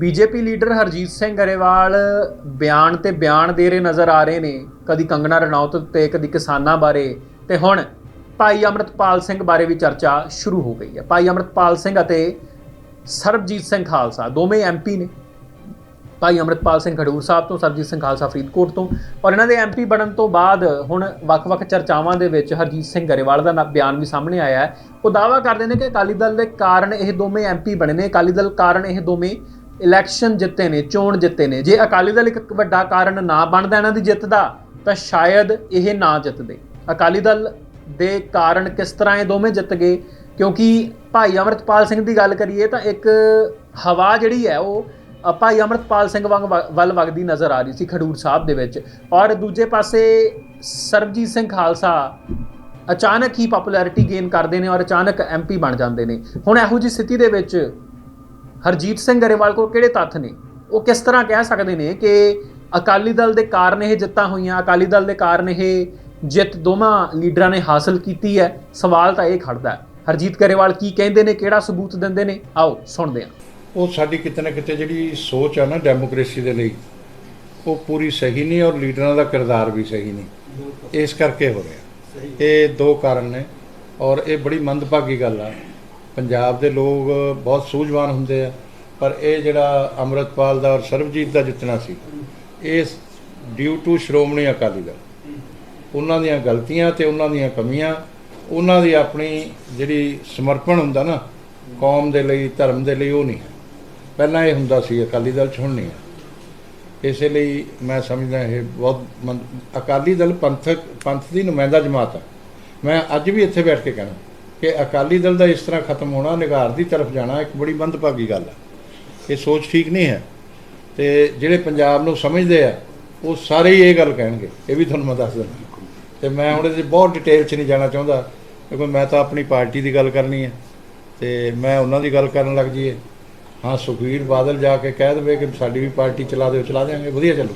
BJP leader Harjit Singh Grewal ਬਿਆਨ ਤੇ ਬਿਆਨ ਦੇ ਰਹੇ ਨਜ਼ਰ ਆ ਰਹੇ ਨੇ, ਕਦੀ ਕੰਗਣਾ ਰਣੌਤ ਤੇ ਕਦੀ ਕਿਸਾਨਾਂ ਬਾਰੇ, ਤੇ ਹੁਣ ਭਾਈ ਅਮਰਤਪਾਲ ਸਿੰਘ ਬਾਰੇ ਵੀ ਚਰਚਾ ਸ਼ੁਰੂ ਹੋ ਗਈ ਹੈ। ਭਾਈ ਅਮਰਤਪਾਲ ਸਿੰਘ ਅਤੇ ਸਰਬਜੀਤ ਸਿੰਘ ਖਾਲਸਾ, ਦੋਵੇਂ ਐਮਪੀ ਨੇ। ਭਾਈ ਅਮਰਤਪਾਲ ਸਿੰਘ ਖਡੂਰ ਸਾਹਿਬ ਤੋਂ, ਸਰਬਜੀਤ ਸਿੰਘ ਖਾਲਸਾ ਫਰੀਦਕੋਟ ਤੋਂ। ਔਰ ਇਹਨਾਂ ਦੇ ਐਮਪੀ ਬਣਨ ਤੋਂ ਬਾਅਦ ਹੁਣ ਵੱਖ-ਵੱਖ ਚਰਚਾਵਾਂ ਦੇ ਵਿੱਚ ਹਰਜੀਤ ਸਿੰਘ ਗਰੇਵਾਲ ਦਾ ਨਾ- ਬਿਆਨ ਵੀ ਸਾਹਮਣੇ ਆਇਆ ਹੈ। ਉਹ ਦਾਅਵਾ ਕਰਦੇ ਨੇ ਕਿ ਅਕਾਲੀ ਦਲ ਦੇ ਕਾਰਨ ਇਹ ਦੋਵੇਂ ਐਮਪੀ ਬਣੇ ਨੇ। ਅਕਾਲੀ ਦਲ ਕਾਰਨ ਇਹ ਦੋਵੇਂ ਇਲੈਕਸ਼ਨ ਜਿੱਤੇ ਨੇ, ਚੋਣ ਜਿੱਤੇ ਨੇ। ਜੇ ਅਕਾਲੀ ਦਲ ਇੱਕ ਵੱਡਾ ਕਾਰਨ ਨਾ ਬਣਦਾ ਇਹਨਾਂ ਦੀ ਜਿੱਤ ਦਾ, ਤਾਂ ਸ਼ਾਇਦ ਇਹ ਨਾ ਜਿੱਤਦੇ। ਅਕਾਲੀ ਦਲ ਦੇ ਕਾਰਨ ਕਿਸ ਤਰ੍ਹਾਂ ਇਹ ਦੋਵੇਂ ਜਿੱਤ ਗਏ? ਕਿਉਂਕਿ ਭਾਈ ਅਮਰਤਪਾਲ ਸਿੰਘ ਦੀ ਗੱਲ ਕਰੀਏ ਤਾਂ ਇੱਕ ਹਵਾ ਜਿਹੜੀ ਹੈ ਉਹ ਭਾਈ ਅਮਰਤਪਾਲ ਸਿੰਘ ਵਾਂਗ ਵ- ਵੱਲ ਵਗਦੀ ਨਜ਼ਰ ਆ ਰਹੀ ਸੀ ਖਡੂਰ ਸਾਹਿਬ ਦੇ ਵਿੱਚ। ਔਰ ਦੂਜੇ ਪਾਸੇ ਸਰਬਜੀਤ ਸਿੰਘ ਖਾਲਸਾ ਅਚਾਨਕ ਹੀ ਪਪੂਲੈਰਿਟੀ ਗੇਨ ਕਰਦੇ ਨੇ ਔਰ ਅਚਾਨਕ ਐਮਪੀ ਬਣ ਜਾਂਦੇ ਨੇ। ਹੁਣ ਇਹੋ ਜਿਹੀ ਸਥਿਤੀ ਦੇ ਵਿੱਚ ਹਰਜੀਤ ਸਿੰਘ ਗਰੇਵਾਲ ਕੋਲ ਕਿਹੜੇ ਤੱਥ ਨੇ? ਉਹ ਕਿਸ ਤਰ੍ਹਾਂ ਕਹਿ ਸਕਦੇ ਨੇ ਕਿ ਅਕਾਲੀ ਦਲ ਦੇ ਕਾਰਨ ਇਹ ਜਿੱਤਾਂ ਹੋਈਆਂ, ਅਕਾਲੀ ਦਲ ਦੇ ਕਾਰਨ ਇਹ ਜਿੱਤ ਦੋਵਾਂ ਲੀਡਰਾਂ ਨੇ ਹਾਸਲ ਕੀਤੀ ਹੈ? ਸਵਾਲ ਤਾਂ ਇਹ ਖੜਦਾ ਹੈ। ਹਰਜੀਤ ਗਰੇਵਾਲ ਕੀ ਕਹਿੰਦੇ ਨੇ, ਕਿਹੜਾ ਸਬੂਤ ਦਿੰਦੇ ਨੇ? ਆਓ, ਸੁਣਦੇ ਹਾਂ। ਉਹ ਸਾਡੀ ਕਿਤੇ ਨਾ ਕਿਤੇ ਜਿਹੜੀ ਸੋਚ ਆ ਨਾ ਡੈਮੋਕ੍ਰੇਸੀ ਦੇ ਲਈ, ਉਹ ਪੂਰੀ ਸਹੀ ਨਹੀਂ ਔਰ ਲੀਡਰਾਂ ਦਾ ਕਿਰਦਾਰ ਵੀ ਸਹੀ ਨਹੀਂ। ਇਸ ਕਰਕੇ ਹੋ ਰਿਹਾ। ਇਹ ਦੋ ਕਾਰਨ ਨੇ ਔਰ ਇਹ ਬੜੀ ਮੰਦਭਾਗੀ ਗੱਲ ਆ। ਪੰਜਾਬ ਦੇ ਲੋਕ ਬਹੁਤ ਸੂਝਵਾਨ ਹੁੰਦੇ ਆ, ਪਰ ਇਹ ਜਿਹੜਾ ਅੰਮ੍ਰਿਤਪਾਲ ਦਾ ਔਰ ਸਰਬਜੀਤ ਦਾ ਜਿੱਤਣਾ ਸੀ ਇਸ ਡਿਊ ਟੂ ਸ਼੍ਰੋਮਣੀ ਅਕਾਲੀ ਦਲ। ਉਹਨਾਂ ਦੀਆਂ ਗਲਤੀਆਂ ਤੇ ਉਹਨਾਂ ਦੀਆਂ ਕਮੀਆਂ, ਉਹਨਾਂ ਦੀ ਆਪਣੀ ਜਿਹੜੀ ਸਮਰਪਣ ਹੁੰਦਾ ਨਾ, ਕੌਮ ਦੇ ਲਈ, ਧਰਮ ਦੇ ਲਈ ਉਹ ਨਹੀਂ ਪਹਿਲਾਂ ਇਹ ਹੁੰਦਾ ਸੀ, ਅਕਾਲੀ ਦਲ 'ਚ ਹੁਣ ਨਹੀਂ ਹੈ। ਇਸੇ ਲਈ ਮੈਂ ਸਮਝਦਾ ਇਹ ਬਹੁਤ ਅਕਾਲੀ ਦਲ ਪੰਥਕ, ਪੰਥ ਦੀ ਨੁਮਾਇੰਦਾ ਜਮਾਤ ਹੈ ਮੈਂ ਅੱਜ ਵੀ ਇੱਥੇ ਬੈਠ ਕੇ ਕਹਿਣਾ। ਕਿ ਅਕਾਲੀ ਦਲ ਦਾ ਇਸ ਤਰ੍ਹਾਂ ਖਤਮ ਹੋਣਾ, ਨਿਗਾਰ ਦੀ ਤਰਫ ਜਾਣਾ ਇੱਕ ਬੜੀ ਮੰਦਭਾਗੀ ਗੱਲ ਹੈ। ਇਹ ਸੋਚ ਠੀਕ ਨਹੀਂ ਹੈ। ਤੇ ਜਿਹੜੇ ਪੰਜਾਬ ਨੂੰ ਸਮਝਦੇ ਆ, ਉਹ ਸਾਰੇ ਹੀ ਇਹ ਗੱਲ ਕਹਿਣਗੇ। ਇਹ ਵੀ ਤੁਹਾਨੂੰ ਮੈਂ ਦੱਸ ਦਿੰਦਾ। ਤੇ ਮੈਂ ਹੁਣ ਇਹਦੇ ਬਹੁਤ ਡਿਟੇਲ 'ਚ ਨਹੀਂ ਜਾਣਾ ਚਾਹੁੰਦਾ। ਕਿਉਂਕਿ ਮੈਂ ਤਾਂ ਆਪਣੀ ਪਾਰਟੀ ਦੀ ਗੱਲ ਕਰਨੀ ਹੈ। ਤੇ ਮੈਂ ਉਹਨਾਂ ਦੀ ਗੱਲ ਕਰਨ ਲੱਗ ਜੀਏ ਹਾਂ, ਸੁਖਵੀਰ ਬਾਦਲ ਜਾ ਕੇ ਕਹਿ ਦੇਵੇ ਕਿ ਸਾਡੀ ਵੀ ਪਾਰਟੀ ਚਲਾ ਦਿਓ, ਚਲਾ ਦਿਆਂਗੇ। ਵਧੀਆ ਚੱਲੂ।